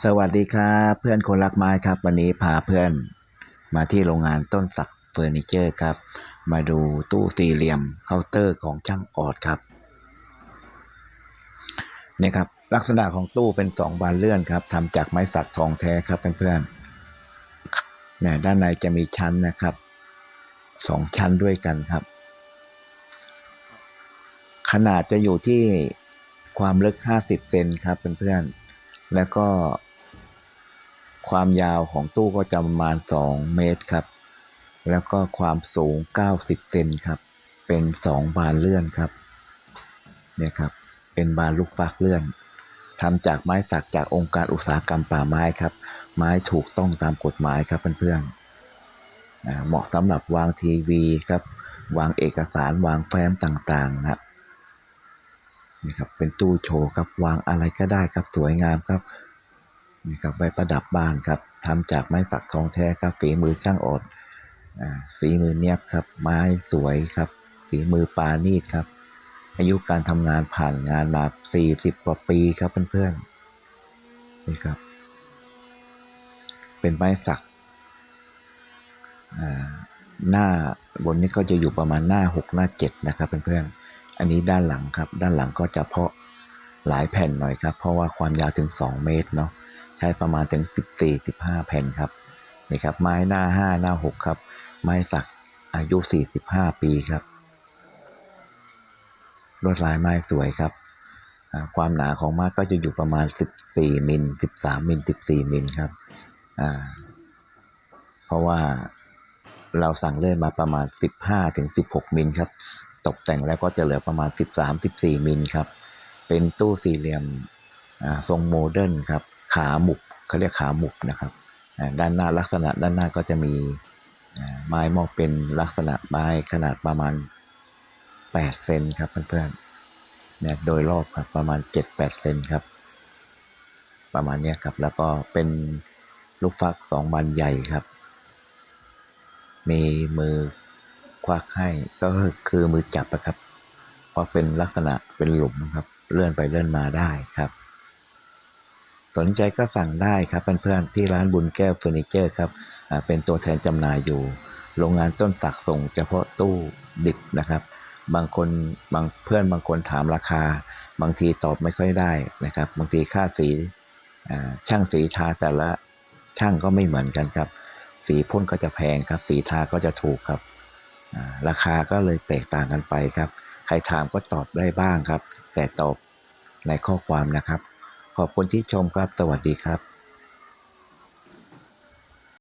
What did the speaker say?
สวัสดีครับเพื่อนคนรักไม้ครับ วันนี้พาเพื่อนมาที่โรงงานต้นสักเฟอร์นิเจอร์ครับ มาดูตู้สี่เหลี่ยมเคาน์เตอร์ของช่างออดครับเนี่ยครับลักษณะของตู้เป็นสองบานเลื่อนครับทำจากไม้สักทองแท้ครับเพื่อนๆเนี่ยด้านในจะมีชั้นนะครับสองชั้นด้วยกันครับ ขนาดจะอยู่ที่ความลึก 50 เซนครับเพื่อนๆ แล้วก็ ความยาวของตู้ก็จะประมาณ 2 เมตรครับ แล้วก็ความสูง 90 เซนครับ เป็น 2 บานเลื่อนครับ เนี่ยครับ เป็นบานลูกฟักเลื่อนทำจากไม้สักจากองค์การอุตสาหกรรมป่าไม้ครับ ไม้ถูกต้องตามกฎหมายครับเพื่อนๆเหมาะสำหรับวางทีวีครับ วางเอกสารวางแฟ้มต่างๆนะครับ นี่ครับเป็นตู้โชว์ครับวางอะไรก็ได้ครับสวยงามครับนี่ครับไว้ประดับบ้านครับทำจากไม้สักทองแท้ครับฝีมือช่างอดอ่าฝีมือเนียบครับ ไม้สวยครับ ฝีมือปานีดครับ อายุการทำงานผ่านงานมา 40 กว่าปีครับเพื่อนๆนี่ครับ เป็นไม้สักหน้าบนนี้ก็จะอยู่ประมาณหน้า 6 หน้า 7 นะครับเพื่อนๆ อันนี้ด้านหลังครับ ด้านหลังก็จะเพาะหลายแผ่นหน่อยครับ เพราะว่าความยาวถึง 2 เมตรเนาะใช้ประมาณถึง 14 15 แผ่นครับนี่ครับ ไม้หน้า 5 หน้า 6 ครับ ไม้สักอายุ 45 ปีครับลวดลายไม้สวยครับความหนาของไม้ก็จะอยู่ประมาณ 14 มิล 13 มิล 14 มิลครับเพราะว่าเราสั่งเลื่อนมาประมาณ 15ถึง16 มิลครับ ตกแต่งแล้วก็จะเหลือประมาณ 13-14 มิลครับ เป็นตู้สี่เหลี่ยมทรงโมเดิร์นครับ ขาหมุกเขาเรียกขาหมุกนะครับด้านหน้าลักษณะด้านหน้าก็จะมีไม้มอกเป็นลักษณะไม้ขนาดประมาณ 8 เซนครับเพื่อนๆเนี่ยโดยรอบครับประมาณ 7-8 เซนครับ ประมาณนี้ครับ แล้วก็เป็นลูกฟักสองบานใหญ่ครับ มีมือ ควักให้ก็คือมือจับนะครับเพราะเป็นลักษณะเป็นหลุมครับ เลื่อนไปเลื่อนมาได้ครับ สนใจก็สั่งได้ครับเพื่อนๆที่ร้านบุญแก้วเฟอร์นิเจอร์ครับเป็นตัวแทนจำหน่ายอยู่ โรงงานต้นสักส่งเฉพาะตู้ดิบนะครับ บางคนบางเพื่อนบางคนถามราคา บางทีตอบไม่ค่อยได้นะครับ บางทีค่าสีช่างสีทาแต่ละช่างก็ไม่เหมือนกันครับ สีพ่นก็จะแพงครับ สีทาก็จะถูกครับ ราคาก็เลยแตกต่างกันไปครับ ใครถามก็ตอบได้บ้างครับ แต่ตอบในข้อความนะครับ ขอบคุณที่ชมครับ สวัสดีครับ